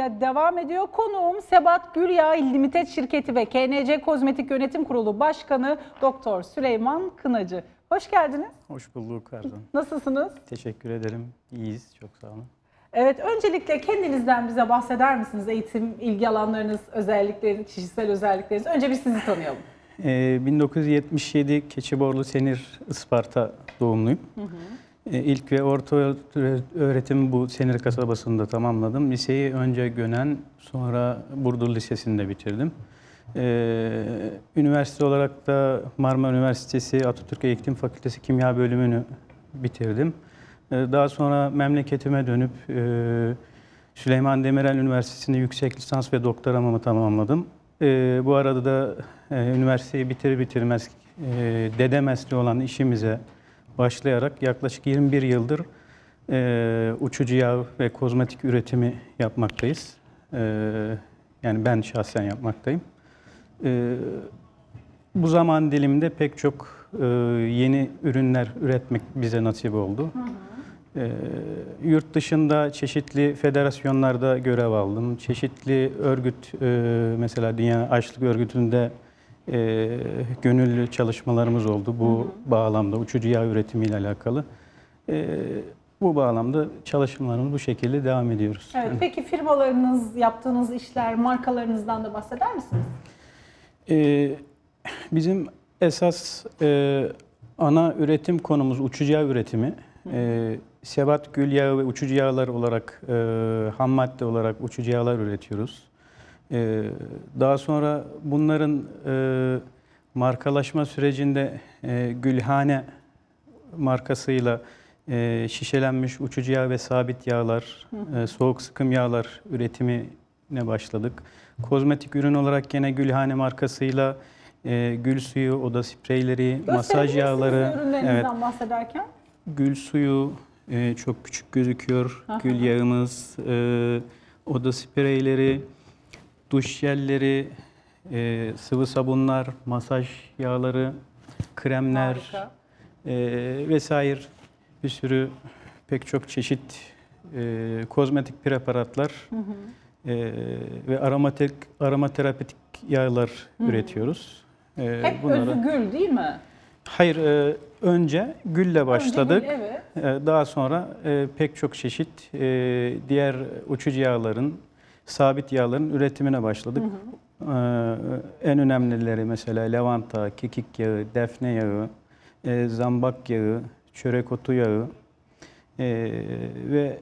hızıyla devam ediyor. Konuğum Sebat Gülyağ Limited Şirketi ve KNC Kozmetik Yönetim Kurulu Başkanı Doktor Süleyman Kınacı. Hoş geldiniz. Hoş bulduk Erdoğan. Nasılsınız? Teşekkür ederim. İyiyiz. Çok sağ olun. Evet, öncelikle kendinizden bize bahseder misiniz? Eğitim, ilgi alanlarınız, özellikleriniz, kişisel özellikleriniz. Önce bir sizi tanıyalım. Ee, 1977 Keçiborlu Senir Isparta doğumluyum. Ee, ilk ve orta öğ- öğretimi bu Senir kasabasında tamamladım. Liseyi önce Gönen, sonra Burdur Lisesi'nde bitirdim. Ee, üniversite olarak da Marmara Üniversitesi Atatürk Eğitim Fakültesi Kimya bölümünü bitirdim. Ee, daha sonra memleketime dönüp e, Süleyman Demirel Üniversitesi'nde yüksek lisans ve doktoramı tamamladım. Bu arada da e, üniversiteyi bitirir bitirmez e, dede mesleği olan işimize başlayarak yaklaşık 21 yıldır e, uçucu yağ ve kozmetik üretimi yapmaktayız. E, yani ben şahsen yapmaktayım. E, bu zaman diliminde pek çok e, yeni ürünler üretmek bize nasip oldu. E, yurt dışında çeşitli federasyonlarda görev aldım. Çeşitli örgüt, e, mesela Dünya Açlık Örgütü'nde e, gönüllü çalışmalarımız oldu bu bağlamda, uçucu yağ üretimiyle alakalı. E, bu bağlamda çalışmalarımız bu şekilde devam ediyoruz. Evet, peki firmalarınız, yaptığınız işler, markalarınızdan da bahseder misiniz? Ee, bizim esas e, ana üretim konumuz uçucu yağ üretimi. Ee, sebat gül yağı ve uçucu yağlar olarak, e, ham madde olarak uçucu yağlar üretiyoruz. Ee, daha sonra bunların e, markalaşma sürecinde e, Gülhane markasıyla e, şişelenmiş uçucu yağ ve sabit yağlar, e, soğuk sıkım yağlar üretimine başladık. Kozmetik ürün olarak gene Gülhane markasıyla e, gül suyu, oda spreyleri, masaj yağları, ürünlerinizden bahsederken? gül suyu e, çok küçük gözüküyor. Aha. Gül yağımız, e, oda spreyleri, duş jelleri, e, sıvı sabunlar, masaj yağları, kremler Harika. e, vesaire bir sürü pek çok çeşit e, kozmetik preparatlar e, ve aromatik aromaterapetik yağlar üretiyoruz. E, Hep özü gül değil mi? Hayır, e, önce gülle başladık. Önce gül, evet. E, Daha sonra e, pek çok çeşit e, diğer uçucu yağların, sabit yağların üretimine başladık. E, En önemlileri mesela lavanta, kekik yağı, defne yağı, e, zambak yağı, çörek otu yağı e, ve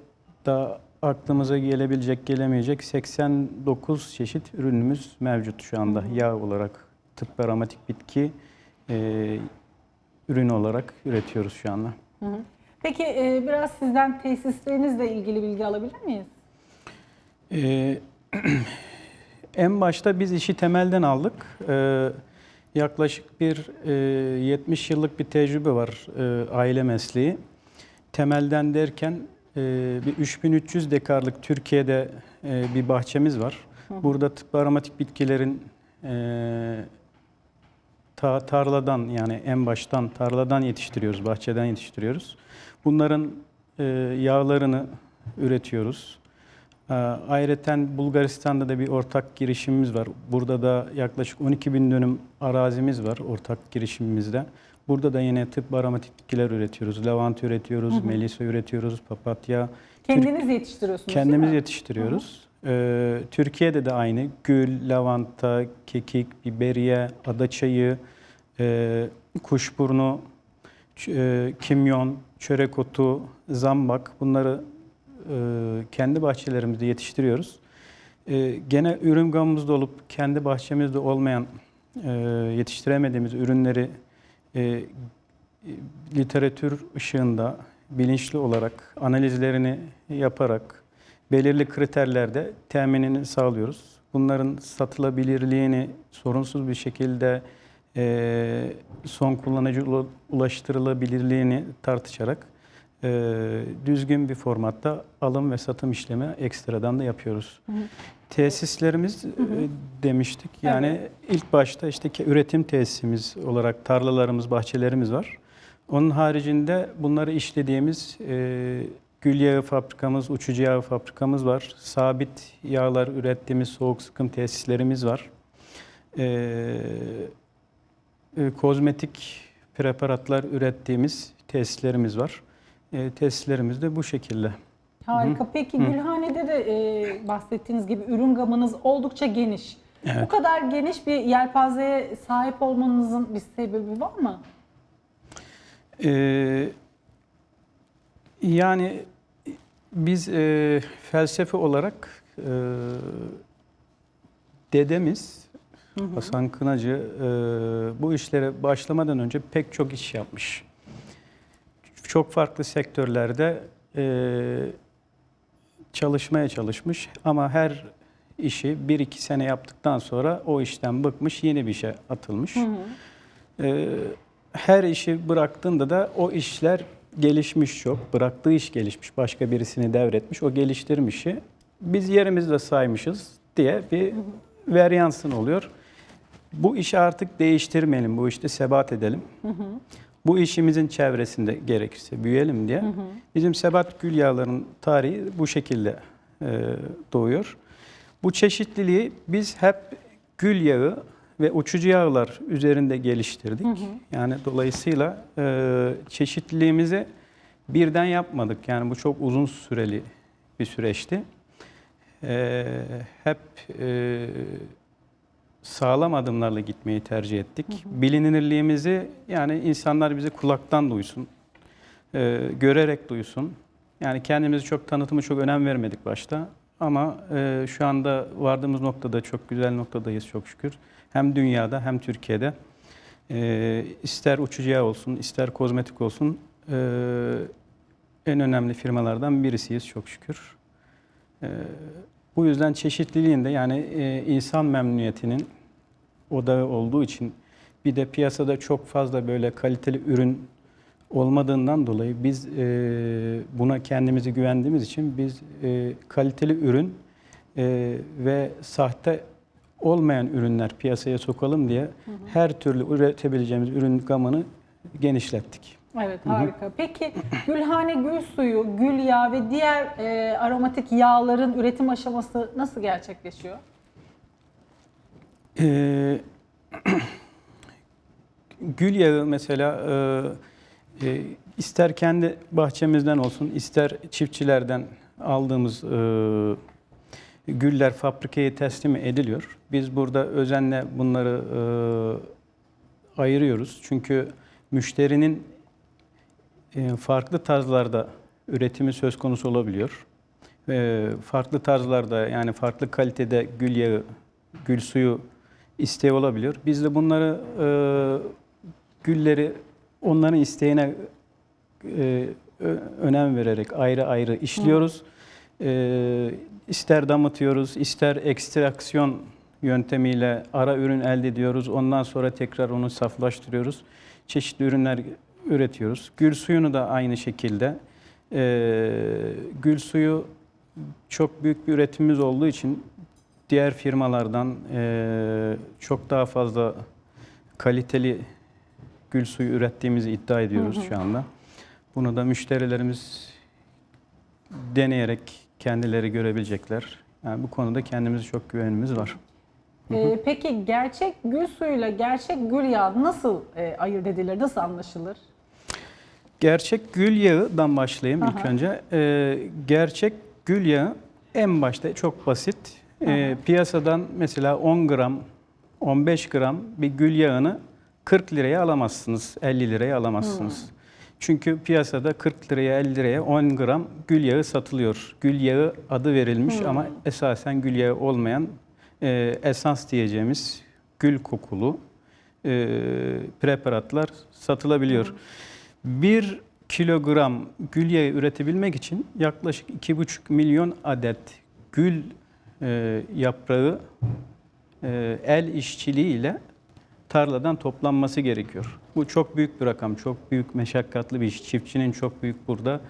daha aklımıza gelebilecek gelemeyecek 89 çeşit ürünümüz mevcut şu anda yağ olarak tıbbi aromatik bitki e, ürün olarak üretiyoruz şu anda. Hı hı. Peki e, biraz sizden tesislerinizle ilgili bilgi alabilir miyiz? Ee, en başta biz işi temelden aldık. Ee, yaklaşık bir e, 70 yıllık bir tecrübe var e, aile mesleği. Temelden derken e, bir 3300 dekarlık Türkiye'de e, bir bahçemiz var. Burada tıbbi aromatik bitkilerin e, ta, tarladan yani en baştan tarladan yetiştiriyoruz, bahçeden yetiştiriyoruz. Bunların e, yağlarını üretiyoruz. Ee, Ayrıca Bulgaristan'da da bir ortak girişimimiz var. Burada da yaklaşık 12 bin dönüm arazimiz var ortak girişimimizde. Burada da yine tıp aromatik bitkiler üretiyoruz. Lavanta üretiyoruz, melisa üretiyoruz, papatya. Kendiniz yetiştiriyorsunuz Kendimiz değil mi? yetiştiriyoruz. Ee, Türkiye'de de aynı. Gül, lavanta, kekik, biberiye, adaçayı, e, kuşburnu, e, kimyon, çörek otu, zambak bunları kendi bahçelerimizde yetiştiriyoruz. E, gene ürün gamımızda olup kendi bahçemizde olmayan e, yetiştiremediğimiz ürünleri e, literatür ışığında bilinçli olarak analizlerini yaparak belirli kriterlerde teminini sağlıyoruz. Bunların satılabilirliğini sorunsuz bir şekilde e, son kullanıcı ula- ulaştırılabilirliğini tartışarak e, düzgün bir formatta alım ve satım işlemi ekstradan da yapıyoruz. Tesislerimiz e, demiştik. Yani ilk başta işte üretim tesisimiz olarak tarlalarımız, bahçelerimiz var. Onun haricinde bunları işlediğimiz e, gül yağı fabrikamız, uçucu yağı fabrikamız var. Sabit yağlar ürettiğimiz soğuk sıkım tesislerimiz var. Ee, e, kozmetik preparatlar ürettiğimiz tesislerimiz var. E, tesislerimiz de bu şekilde. Harika. Peki Gülhane'de de e, bahsettiğiniz gibi ürün gamınız oldukça geniş. Bu Evet. kadar geniş bir yelpazeye sahip olmanızın bir sebebi var mı? Ee, yani biz e, felsefe olarak e, dedemiz Hasan Kınacı e, bu işlere başlamadan önce pek çok iş yapmış. Çok farklı sektörlerde e, çalışmaya çalışmış ama her işi bir iki sene yaptıktan sonra o işten bıkmış yeni bir işe atılmış. Ee, her işi bıraktığında da o işler gelişmiş çok. Bıraktığı iş gelişmiş. Başka birisini devretmiş. O geliştirmişi biz yerimizde saymışız diye bir varyansın oluyor. Bu işi artık değiştirmeyelim. Bu işte sebat edelim. Bu işimizin çevresinde gerekirse büyüyelim diye. Bizim Sebat Gül Yağları'nın tarihi bu şekilde e, doğuyor. Bu çeşitliliği biz hep gül yağı ve uçucu yağlar üzerinde geliştirdik. Yani dolayısıyla e, çeşitliliğimizi birden yapmadık. Yani bu çok uzun süreli bir süreçti. E, hep e, sağlam adımlarla gitmeyi tercih ettik. Bilinirliğimizi yani insanlar bizi kulaktan duysun, e, görerek duysun. Yani kendimizi çok tanıtımı çok önem vermedik başta. Ama e, şu anda vardığımız noktada çok güzel noktadayız çok şükür. Hem dünyada hem Türkiye'de. E, ister uçucu yağ olsun, ister kozmetik olsun e, en önemli firmalardan birisiyiz çok şükür. E, bu yüzden çeşitliliğinde yani e, insan memnuniyetinin odağı olduğu için bir de piyasada çok fazla böyle kaliteli ürün olmadığından dolayı biz e, buna kendimizi güvendiğimiz için biz e, kaliteli ürün e, ve sahte olmayan ürünler piyasaya sokalım diye her türlü üretebileceğimiz ürün gamını genişlettik. Evet harika. Peki Gülhane gül suyu, gül yağı ve diğer e, aromatik yağların üretim aşaması nasıl gerçekleşiyor? Ee, gül yağı mesela e, e, ister kendi bahçemizden olsun, ister çiftçilerden aldığımız e, güller fabrikaya teslim ediliyor. Biz burada özenle bunları e, ayırıyoruz. Çünkü müşterinin farklı tarzlarda üretimi söz konusu olabiliyor. E, farklı tarzlarda yani farklı kalitede gül yağı, gül suyu isteği olabiliyor. Biz de bunları e, gülleri onların isteğine e, önem vererek ayrı ayrı işliyoruz. E, ister damıtıyoruz, ister ekstraksiyon yöntemiyle ara ürün elde ediyoruz. Ondan sonra tekrar onu saflaştırıyoruz. Çeşitli ürünler üretiyoruz. Gül suyunu da aynı şekilde. E, gül suyu çok büyük bir üretimimiz olduğu için diğer firmalardan e, çok daha fazla kaliteli gül suyu ürettiğimizi iddia ediyoruz şu anda. Bunu da müşterilerimiz deneyerek kendileri görebilecekler. Yani bu konuda kendimize çok güvenimiz var. E, peki gerçek gül suyuyla gerçek gül yağı nasıl e, ayırt edilir, nasıl anlaşılır? Gerçek gül yağından başlayayım ilk Aha. önce. Ee, gerçek gül yağı en başta çok basit. Ee, piyasadan mesela 10 gram, 15 gram bir gül yağını 40 liraya alamazsınız, 50 liraya alamazsınız. Çünkü piyasada 40 liraya 50 liraya 10 gram gül yağı satılıyor. Gül yağı adı verilmiş ama esasen gül yağı olmayan e, esans diyeceğimiz gül kokulu e, preparatlar satılabiliyor. Bir kilogram gül yağı üretebilmek için yaklaşık 2,5 milyon adet gül e, yaprağı e, el işçiliğiyle tarladan toplanması gerekiyor. Bu çok büyük bir rakam, çok büyük meşakkatli bir iş. Çiftçinin çok büyük burada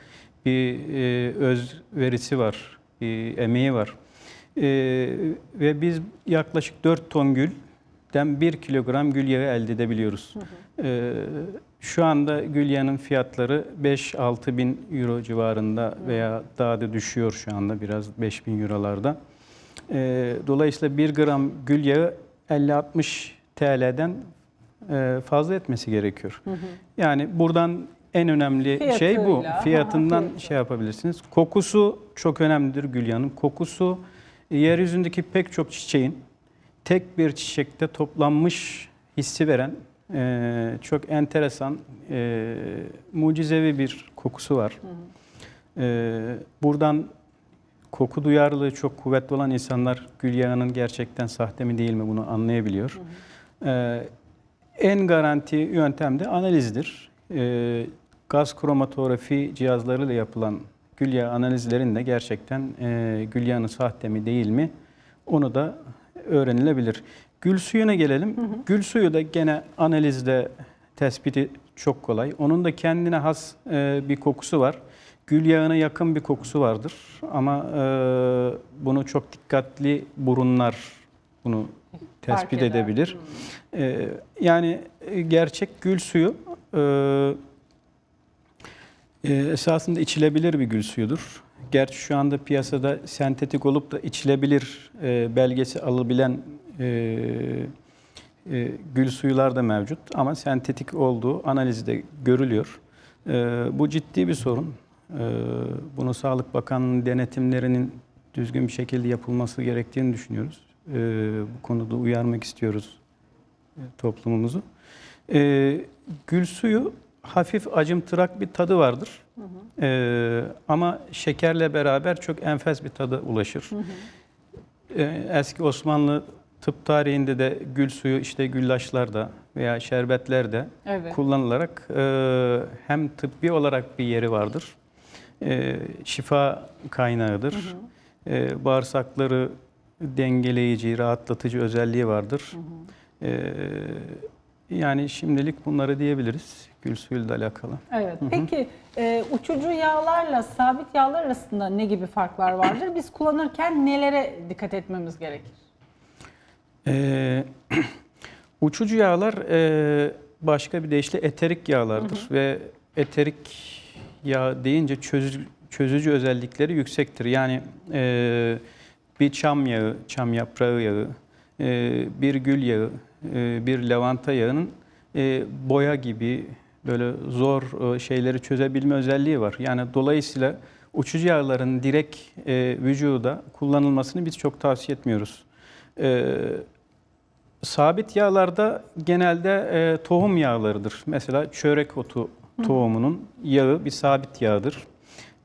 bir e, özverisi var, bir emeği var. E, ve biz yaklaşık 4 ton gül den 1 kilogram gül yağı elde edebiliyoruz. Ee, şu anda gül yağının fiyatları 5-6 bin euro civarında veya daha da düşüyor şu anda biraz 5 bin eurolarda. Ee, dolayısıyla 1 gram gül yağı 50-60 TL'den e, fazla etmesi gerekiyor. Yani buradan en önemli şey bu. Fiyatıyla, Fiyatından aha, şey yapabilirsiniz. Kokusu çok önemlidir gül yağının. Kokusu yeryüzündeki pek çok çiçeğin tek bir çiçekte toplanmış hissi veren e, çok enteresan, e, mucizevi bir kokusu var. E, buradan koku duyarlılığı çok kuvvetli olan insanlar gül yağının gerçekten sahte mi değil mi bunu anlayabiliyor. E, en garanti yöntem de analizdir. E, gaz kromatografi cihazlarıyla yapılan gül yağı analizlerinde gerçekten e, gül yağının sahte mi değil mi onu da öğrenilebilir. Gül suyuna gelelim. Gül suyu da gene analizde tespiti çok kolay. Onun da kendine has e, bir kokusu var. Gül yağına yakın bir kokusu vardır. Ama e, bunu çok dikkatli burunlar bunu tespit edebilir. E, yani e, gerçek gül suyu e, e, esasında içilebilir bir gül suyudur. Gerçi şu anda piyasada sentetik olup da içilebilir e, belgesi alabilen e, e, gül suyular da mevcut ama sentetik olduğu analizde görülüyor. E, bu ciddi bir sorun. E, bunu Sağlık Bakanlığı'nın denetimlerinin düzgün bir şekilde yapılması gerektiğini düşünüyoruz. E, bu konuda uyarmak istiyoruz e, toplumumuzu. E, gül suyu hafif acımtırak bir tadı vardır. E, ama şekerle beraber çok enfes bir tadı ulaşır. E, eski Osmanlı tıp tarihinde de gül suyu işte güllaçlarda veya şerbetlerde Evet. kullanılarak e, hem tıbbi olarak bir yeri vardır. E, şifa kaynağıdır. E, bağırsakları dengeleyici, rahatlatıcı özelliği vardır. E, yani şimdilik bunları diyebiliriz gül suyuyla alakalı. Evet. Peki e, uçucu yağlarla sabit yağlar arasında ne gibi farklar vardır? Biz kullanırken nelere dikkat etmemiz gerekir? Ee, uçucu yağlar e, başka bir deyişle eterik yağlardır ve eterik yağ deyince çözücü, çözücü özellikleri yüksektir. Yani e, bir çam yağı, çam yaprağı yağı, e, bir gül yağı, e, bir lavanta yağının e, boya gibi böyle zor e, şeyleri çözebilme özelliği var. Yani dolayısıyla uçucu yağların direkt e, vücuda kullanılmasını biz çok tavsiye etmiyoruz. E, sabit yağlarda genelde e, tohum yağlarıdır. Mesela çörek otu tohumunun yağı bir sabit yağdır.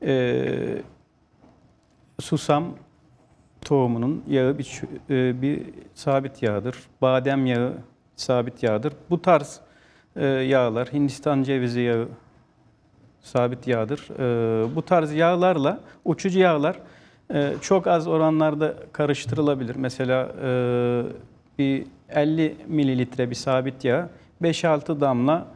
E, susam tohumunun yağı bir, e, bir sabit yağdır. Badem yağı sabit yağdır. Bu tarz e, yağlar, Hindistan cevizi yağı sabit yağdır. E, bu tarz yağlarla uçucu yağlar e, çok az oranlarda karıştırılabilir. Mesela e, bir 50 mililitre bir sabit yağ 5-6 damla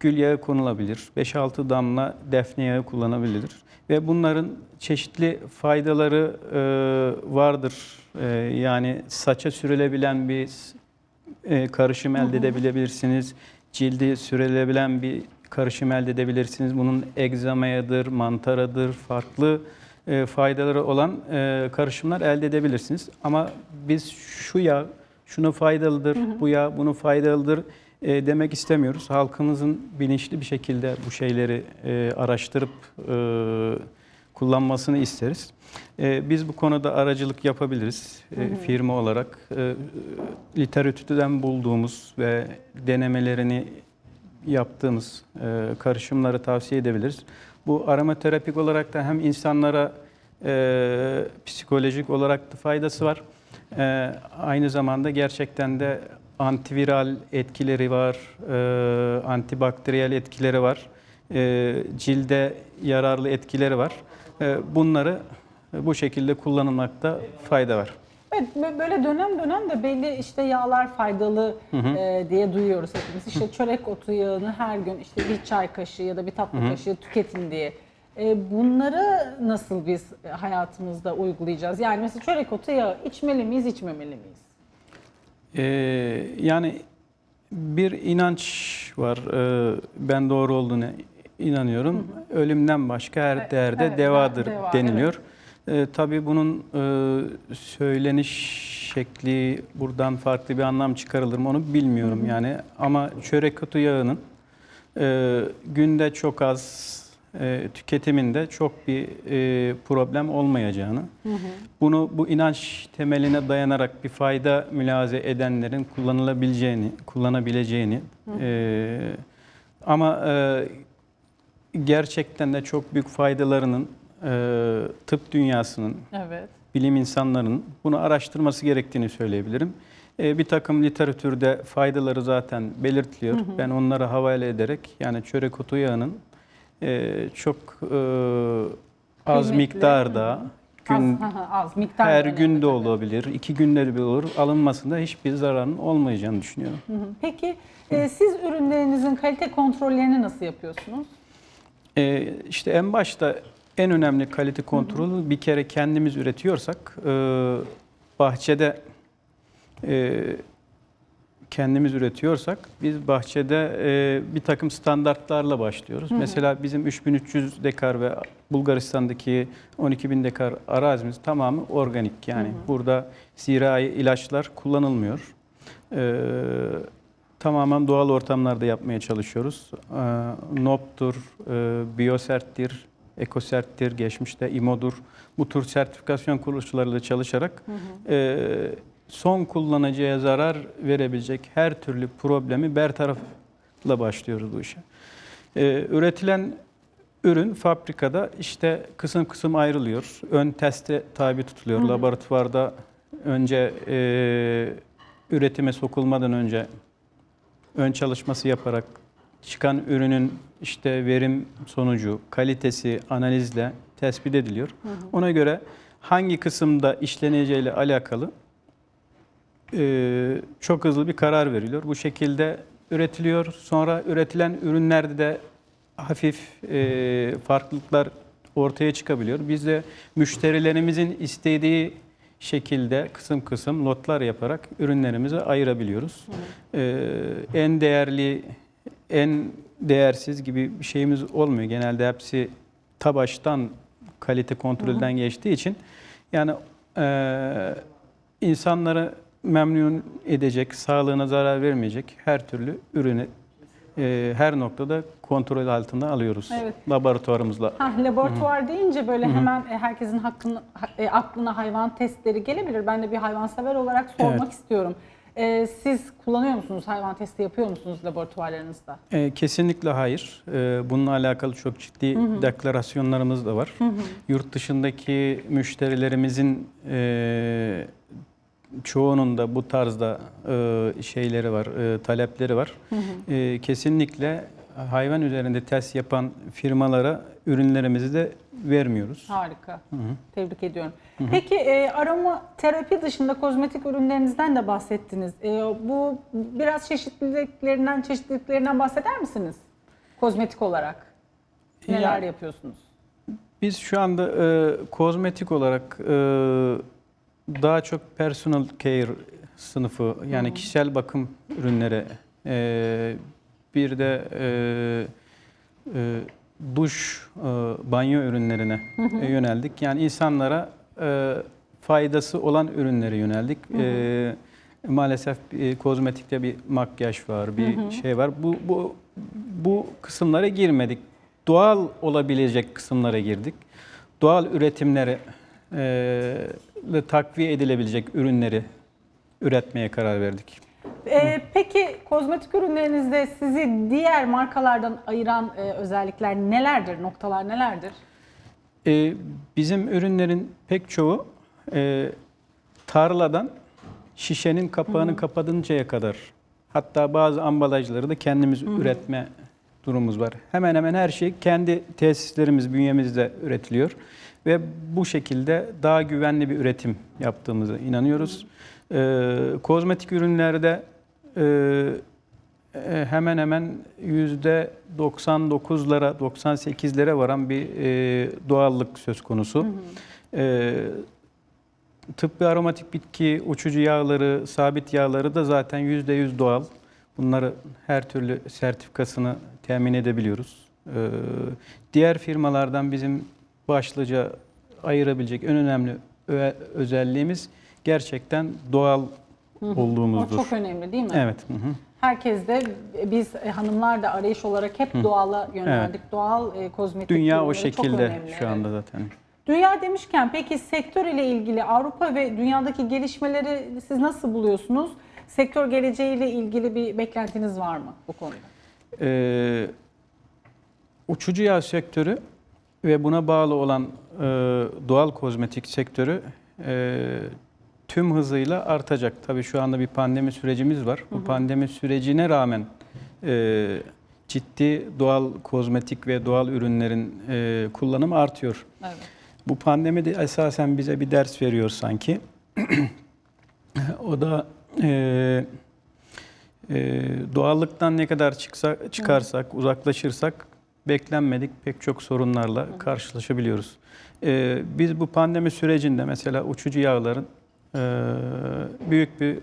gül yağı konulabilir. 5-6 damla defne yağı kullanabilir. Ve bunların çeşitli faydaları e, vardır. E, yani saça sürülebilen bir e, karışım elde edebilirsiniz. Cildi sürülebilen bir karışım elde edebilirsiniz. Bunun egzamayadır, mantaradır, farklı e, faydaları olan e, karışımlar elde edebilirsiniz. Ama biz şu yağ şunu faydalıdır, bu yağ bunu faydalıdır e, demek istemiyoruz. Halkımızın bilinçli bir şekilde bu şeyleri e, araştırıp e, kullanmasını isteriz. E, biz bu konuda aracılık yapabiliriz e, firma olarak. E, literatürden bulduğumuz ve denemelerini yaptığımız e, karışımları tavsiye edebiliriz. Bu aromaterapik olarak da hem insanlara e, psikolojik olarak da faydası var. E, aynı zamanda gerçekten de antiviral etkileri var, e, antibakteriyel etkileri var, e, cilde yararlı etkileri var. E, bunları bu şekilde kullanılmakta fayda var. Evet bö- böyle dönem dönem de belli işte yağlar faydalı e, diye duyuyoruz hepimiz. İşte çörek otu yağını her gün işte bir çay kaşığı ya da bir tatlı kaşığı tüketin diye. E, bunları nasıl biz hayatımızda uygulayacağız? Yani mesela çörek otu yağı içmeli miyiz, içmemeli miyiz? Ee, yani bir inanç var. Ee, ben doğru olduğunu inanıyorum. Ölümden başka her değerde evet, devadır deva, deniliyor. Ee, tabii bunun e, söyleniş şekli buradan farklı bir anlam çıkarılır mı onu bilmiyorum yani. Ama çörek otu yağının e, günde çok az e, tüketiminde çok bir e, problem olmayacağını, bunu bu inanç temeline dayanarak bir fayda mülaze edenlerin kullanılabileceğini, kullanabileceğini e, ama e, gerçekten de çok büyük faydalarının e, tıp dünyasının, Evet. bilim insanlarının bunu araştırması gerektiğini söyleyebilirim. E, bir takım literatürde faydaları zaten belirtiliyor. Ben onları havale ederek yani çörek otu yağının e, çok e, az Kıymetli. miktarda gün az, az miktar. her günde tabii. olabilir, iki günde de bir olur. Alınmasında hiçbir zararın olmayacağını düşünüyorum. Hı hı. Peki e, siz ürünlerinizin kalite kontrollerini nasıl yapıyorsunuz? Ee, işte en başta en önemli kalite kontrolü bir kere kendimiz üretiyorsak e, bahçede e, kendimiz üretiyorsak biz bahçede e, bir takım standartlarla başlıyoruz. Mesela bizim 3300 dekar ve Bulgaristan'daki 12.000 dekar arazimiz tamamı organik yani. Burada zirai ilaçlar kullanılmıyor. Ee, tamamen doğal ortamlarda yapmaya çalışıyoruz. Ee, NOP'tur, e, Biosert'tir, Ekosert'tir, geçmişte İMO'dur. Bu tür sertifikasyon kuruluşlarıyla çalışarak e, son kullanıcıya zarar verebilecek her türlü problemi bertarafla başlıyoruz bu işe. Ee, üretilen ürün fabrikada işte kısım kısım ayrılıyor. Ön teste tabi tutuluyor. Laboratuvarda önce e, üretime sokulmadan önce ön çalışması yaparak çıkan ürünün işte verim sonucu, kalitesi analizle tespit ediliyor. Ona göre hangi kısımda işleneceğiyle alakalı e, çok hızlı bir karar veriliyor. Bu şekilde üretiliyor. Sonra üretilen ürünlerde de hafif e, farklılıklar ortaya çıkabiliyor. Biz de müşterilerimizin istediği şekilde kısım kısım lotlar yaparak ürünlerimizi ayırabiliyoruz. E, en değerli, en değersiz gibi bir şeyimiz olmuyor. Genelde hepsi tabaştan kalite kontrolden geçtiği için yani e, insanları memnun edecek, sağlığına zarar vermeyecek her türlü ürünü e, her noktada kontrol altında alıyoruz Evet. laboratuvarımızla. Ha, laboratuvar deyince böyle hemen e, herkesin hakkını, ha- e, aklına hayvan testleri gelebilir. Ben de bir hayvansever olarak sormak Evet. istiyorum. E, siz kullanıyor musunuz? Hayvan testi yapıyor musunuz laboratuvarlarınızda? E, kesinlikle hayır. E, bununla alakalı çok ciddi deklarasyonlarımız da var. Yurt dışındaki müşterilerimizin e, çoğunun da bu tarzda e, şeyleri var, e, talepleri var. E, kesinlikle hayvan üzerinde test yapan firmalara ürünlerimizi de vermiyoruz. Harika. Tebrik ediyorum. Peki e, aroma terapi dışında kozmetik ürünlerinizden de bahsettiniz. E, bu biraz çeşitliliklerinden, çeşitliliklerinden bahseder misiniz? Kozmetik olarak. Neler Ya- yapıyorsunuz? Biz şu anda e, kozmetik olarak e, daha çok personal care sınıfı yani kişisel bakım ürünleri e, bir de e, e, duş, e, banyo ürünlerine e, yöneldik. Yani insanlara e, faydası olan ürünlere yöneldik. E, maalesef e, kozmetikte bir makyaj var, bir şey var. Bu bu bu kısımlara girmedik. Doğal olabilecek kısımlara girdik. Doğal üretimlere ile takviye edilebilecek ürünleri üretmeye karar verdik. E, peki kozmetik ürünlerinizde sizi diğer markalardan ayıran e, özellikler nelerdir? Noktalar nelerdir? E, bizim ürünlerin pek çoğu e, tarladan şişenin kapağını kapatıncaya kadar hatta bazı ambalajları da kendimiz üretme durumumuz var. Hemen hemen her şey kendi tesislerimiz bünyemizde üretiliyor ve bu şekilde daha güvenli bir üretim yaptığımıza inanıyoruz. E, kozmetik ürünlerde e, e, hemen hemen yüzde 99'lara 98'lere varan bir e, doğallık söz konusu. E, tıbbi aromatik bitki, uçucu yağları, sabit yağları da zaten %100 doğal. Bunları her türlü sertifikasını temin edebiliyoruz. Ee, diğer firmalardan bizim başlıca ayırabilecek en önemli özelliğimiz gerçekten doğal O olduğumuzdur. çok önemli değil mi? Evet. hı hı. Herkes de biz e, hanımlar da arayış olarak hep doğala yöneldik. Doğal e, kozmetik Dünya o şekilde şu evet. anda zaten. Dünya demişken peki sektör ile ilgili Avrupa ve dünyadaki gelişmeleri siz nasıl buluyorsunuz? Sektör geleceğiyle ilgili bir beklentiniz var mı bu konuda? Ee, uçucu yağ sektörü ve buna bağlı olan e, doğal kozmetik sektörü e, tüm hızıyla artacak. Tabii şu anda bir pandemi sürecimiz var. Bu pandemi sürecine rağmen e, ciddi doğal kozmetik ve doğal ürünlerin e, kullanımı artıyor. Evet. Bu pandemi de esasen bize bir ders veriyor sanki. o da e, e, doğallıktan ne kadar çıksa, çıkarsak, uzaklaşırsak beklenmedik pek çok sorunlarla karşılaşabiliyoruz. E, biz bu pandemi sürecinde mesela uçucu yağların e, büyük bir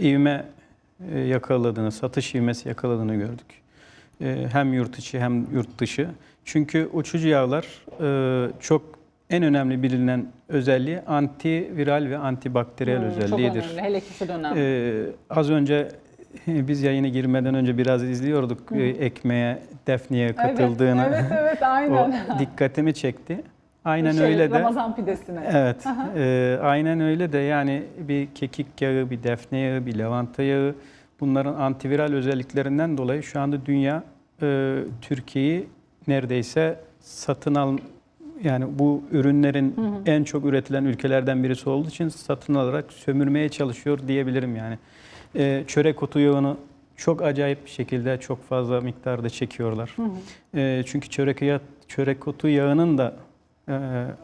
ivme e, yakaladığını, satış ivmesi yakaladığını gördük. E, hem yurt içi hem yurt dışı. Çünkü uçucu yağlar e, çok en önemli bilinen özelliği antiviral ve antibakteriyel Hmm, özelliğidir. Çok önemli. Hele ki şu dönem. Ee, az önce biz yayına girmeden önce biraz izliyorduk e, ekmeğe, defneye katıldığını. Evet, evet, evet aynen. o dikkatimi çekti. Aynen Şey, öyle de. Ramazan pidesine. Evet, e, aynen öyle de yani bir kekik yağı, bir defne yağı, bir lavanta yağı bunların antiviral özelliklerinden dolayı şu anda dünya e, Türkiye'yi neredeyse satın al yani bu ürünlerin en çok üretilen ülkelerden birisi olduğu için satın alarak sömürmeye çalışıyor diyebilirim yani. E, çörek otu yağını çok acayip bir şekilde çok fazla miktarda çekiyorlar. E, çünkü çörek yağı, çörek otu yağının da e,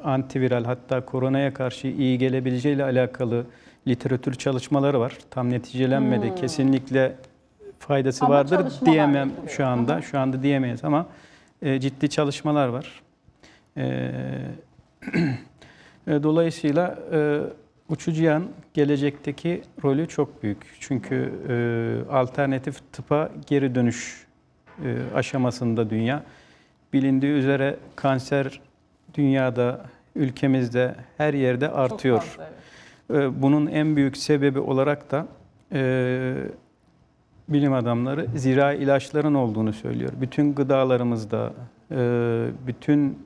antiviral hatta koronaya karşı iyi gelebileceğiyle alakalı literatür çalışmaları var. Tam neticelenmedi. Kesinlikle faydası Ama vardır diyemem yapılıyor. şu anda. Şu anda diyemeyiz ama e, ciddi çalışmalar var. E, e, dolayısıyla e, uçucu yağın gelecekteki rolü çok büyük. Çünkü e, alternatif tıpa geri dönüş e, aşamasında dünya. Bilindiği üzere kanser dünyada, ülkemizde her yerde Çok artıyor. fazla, evet. Ee, Bunun en büyük sebebi olarak da e, bilim adamları zira ilaçların olduğunu söylüyor. Bütün gıdalarımızda, e, bütün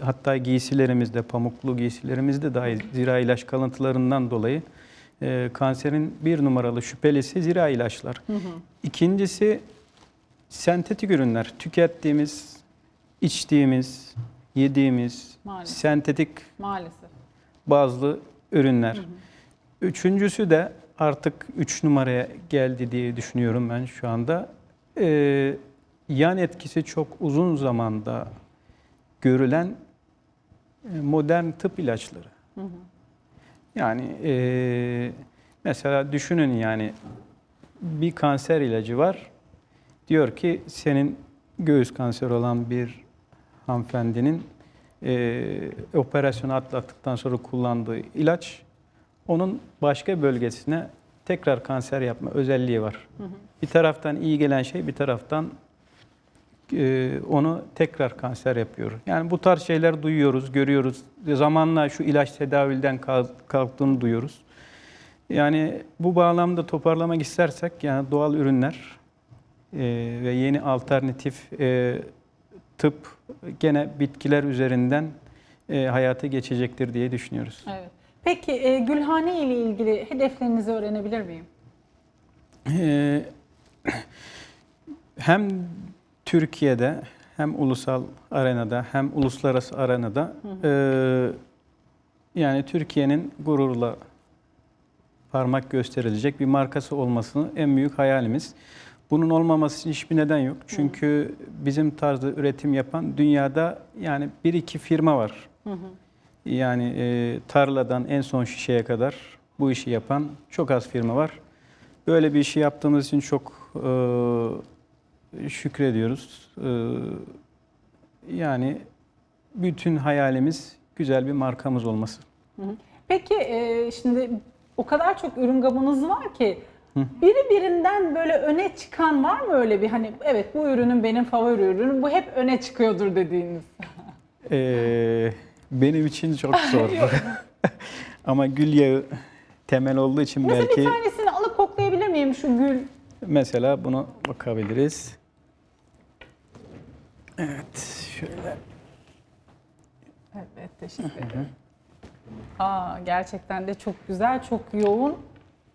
hatta giysilerimizde, pamuklu giysilerimizde dahi zira ilaç kalıntılarından dolayı e, kanserin bir numaralı şüphelisi zira ilaçlar. İkincisi sentetik ürünler. Tükettiğimiz, içtiğimiz, yediğimiz Maalesef. sentetik Maalesef. bazı ürünler. Üçüncüsü de artık üç numaraya geldi diye düşünüyorum ben şu anda. Ee, yan etkisi çok uzun zamanda görülen modern tıp ilaçları. Yani e, mesela düşünün yani bir kanser ilacı var. Diyor ki senin göğüs kanseri olan bir hanımefendinin e, operasyonu atlattıktan sonra kullandığı ilaç onun başka bölgesine tekrar kanser yapma özelliği var. Bir taraftan iyi gelen şey bir taraftan e, onu tekrar kanser yapıyor. Yani bu tarz şeyler duyuyoruz, görüyoruz. Zamanla şu ilaç tedavülden kal- kalktığını duyuyoruz. Yani bu bağlamda toparlamak istersek yani doğal ürünler e, ve yeni alternatif e, tıp gene bitkiler üzerinden e, hayata geçecektir diye düşünüyoruz. Evet. Peki e, Gülhane ile ilgili hedeflerinizi öğrenebilir miyim? Ee, hem Türkiye'de hem ulusal arenada hem uluslararası arenada e, yani Türkiye'nin gururla parmak gösterilecek bir markası olmasını en büyük hayalimiz. Bunun olmaması için hiçbir neden yok. Çünkü bizim tarzda üretim yapan dünyada yani bir iki firma var. Yani e, tarladan en son şişeye kadar bu işi yapan çok az firma var. Böyle bir işi yaptığımız için çok e, şükrediyoruz. E, yani bütün hayalimiz güzel bir markamız olması. Peki e, şimdi o kadar çok ürün gamınız var ki biri birinden böyle öne çıkan var mı öyle bir hani evet bu ürünün benim favori ürünüm bu hep öne çıkıyordur dediğiniz. Ee, benim için çok zor. Ama gül yağı temel olduğu için Mesela belki bir tanesini alıp koklayabilir miyim şu gül? Mesela bunu bakabiliriz. Evet, şöyle. Evet teşekkür ederim. Aa, gerçekten de çok güzel, çok yoğun,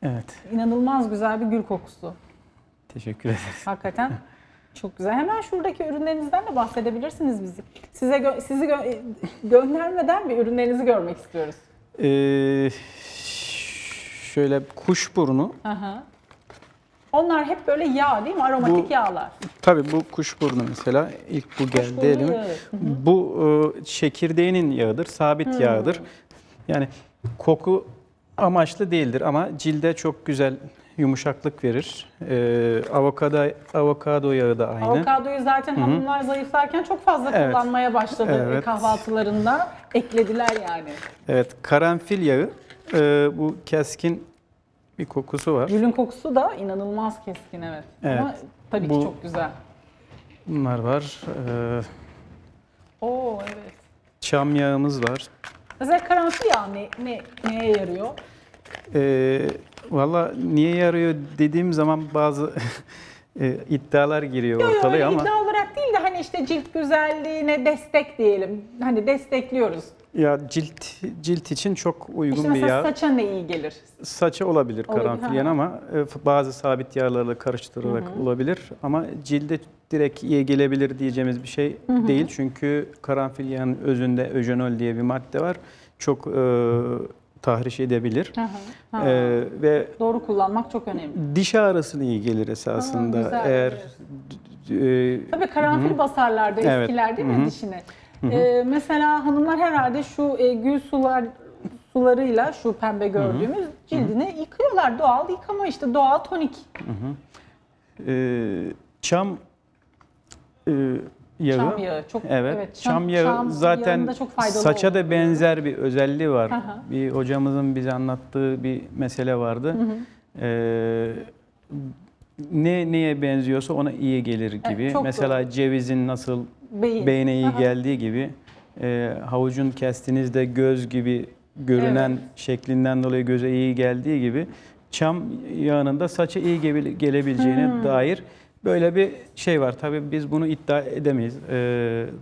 Evet, inanılmaz güzel bir gül kokusu. teşekkür ederiz. Hakikaten çok güzel. Hemen şuradaki ürünlerinizden de bahsedebilirsiniz bizi. Size gö- sizi gö- göndermeden bir ürünlerinizi görmek istiyoruz. Ee, şöyle kuşburnu. Aha. Onlar hep böyle yağ değil mi? Aromatik Bu- yağlar. Tabii bu kuşburnu mesela ilk bu geldi elime. yağı. Bu e, çekirdeğinin yağıdır, sabit yağdır. Yani koku amaçlı değildir ama cilde çok güzel yumuşaklık verir. Ee, avokado avokado yağı da aynı. Avokadoyu zaten hanımlar zayıflarken çok fazla Evet. kullanmaya başladı Evet. kahvaltılarında. Eklediler yani. Evet, karanfil yağı. Ee, bu keskin bir kokusu var. Gülün kokusu da inanılmaz keskin evet. Evet. Ama tabii Bu- ki çok güzel. Bunlar var. Ee, Oo evet. çam yağımız var. Mesela karanfil yağı ne, ne, neye yarıyor? Ee, Valla niye yarıyor dediğim zaman bazı e, iddialar giriyor Yok yok ortalığa ama iddia olarak değil de hani işte cilt güzelliğine destek diyelim. Hani destekliyoruz. ya cilt cilt için çok uygun İşte bir yağ. saça ne iyi gelir? Saça olabilir karanfil ha. yağı ama e, bazı sabit yağlarla karıştırarak olabilir ama cilde direkt iyi gelebilir diyeceğimiz bir şey değil. Çünkü karanfil yağının özünde öjenol diye bir madde var. Çok e, tahriş edebilir. Hı hı. Ha. E, ve Doğru kullanmak çok önemli. diş ağrısına iyi gelir esasında. Ha, güzel, Eğer e, Tabii karanfil basarlardı Evet. eskiler değil mi Hı hı. dişine? Ee, mesela hanımlar herhalde şu e, gül sular sularıyla şu pembe gördüğümüz cildini yıkıyorlar. Doğal yıkama işte doğal tonik. e, çam e, yağı. Çam yağı çok Evet, çam, yağı çam zaten çok faydalı saça da benzer bir özelliği var. Bir hocamızın bize anlattığı bir mesele vardı. Ee, ne neye benziyorsa ona iyi gelir gibi. çok Mesela cevizin nasıl Beyin. beyne iyi Aha. geldiği gibi e, havucun kestiğinizde göz gibi görünen şeklinden dolayı göze iyi geldiği gibi çam yağının da saça iyi gele- gelebileceğine Hmm. dair böyle bir şey var. Tabii biz bunu iddia edemeyiz. E,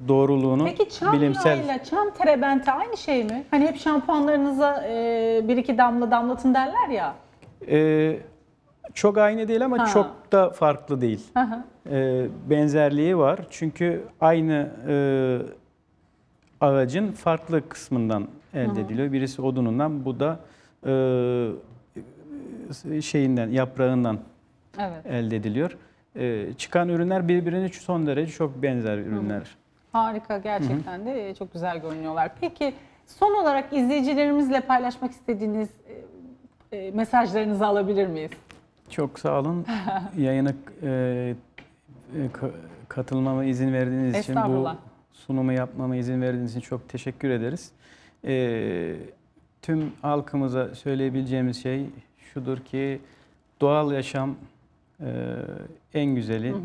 doğruluğunu Peki çam bilimsel yağıyla çam terebente aynı şey mi? Hani hep şampuanlarınıza e, bir iki damla damlatın derler ya. e, çok aynı değil ama Ha. çok da farklı değil. Hı. E, benzerliği var. Çünkü aynı e, ağacın farklı kısmından elde ediliyor. Birisi odunundan, bu da e, şeyinden, yaprağından Evet. elde ediliyor. E, çıkan ürünler birbirine son derece çok benzer ürünler. Harika gerçekten de çok güzel görünüyorlar. Peki son olarak izleyicilerimizle paylaşmak istediğiniz e, e, mesajlarınızı alabilir miyiz? Çok sağ olun. Yayına e, e, ka- katılmama izin verdiğiniz için, bu sunumu yapmama izin verdiğiniz için çok teşekkür ederiz. E, tüm halkımıza söyleyebileceğimiz şey şudur ki doğal yaşam e, en güzeli.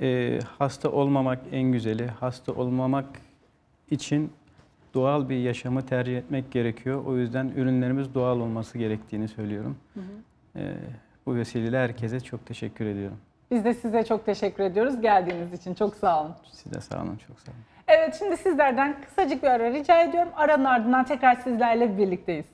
E, hasta olmamak en güzeli. Hasta olmamak için doğal bir yaşamı tercih etmek gerekiyor. O yüzden ürünlerimiz doğal olması gerektiğini söylüyorum. E, bu vesileyle herkese çok teşekkür ediyorum. Biz de size çok teşekkür ediyoruz geldiğiniz için. Çok sağ olun. Size sağ olun, çok sağ olun. Evet şimdi sizlerden kısacık bir ara rica ediyorum. Aranın ardından tekrar sizlerle birlikteyiz.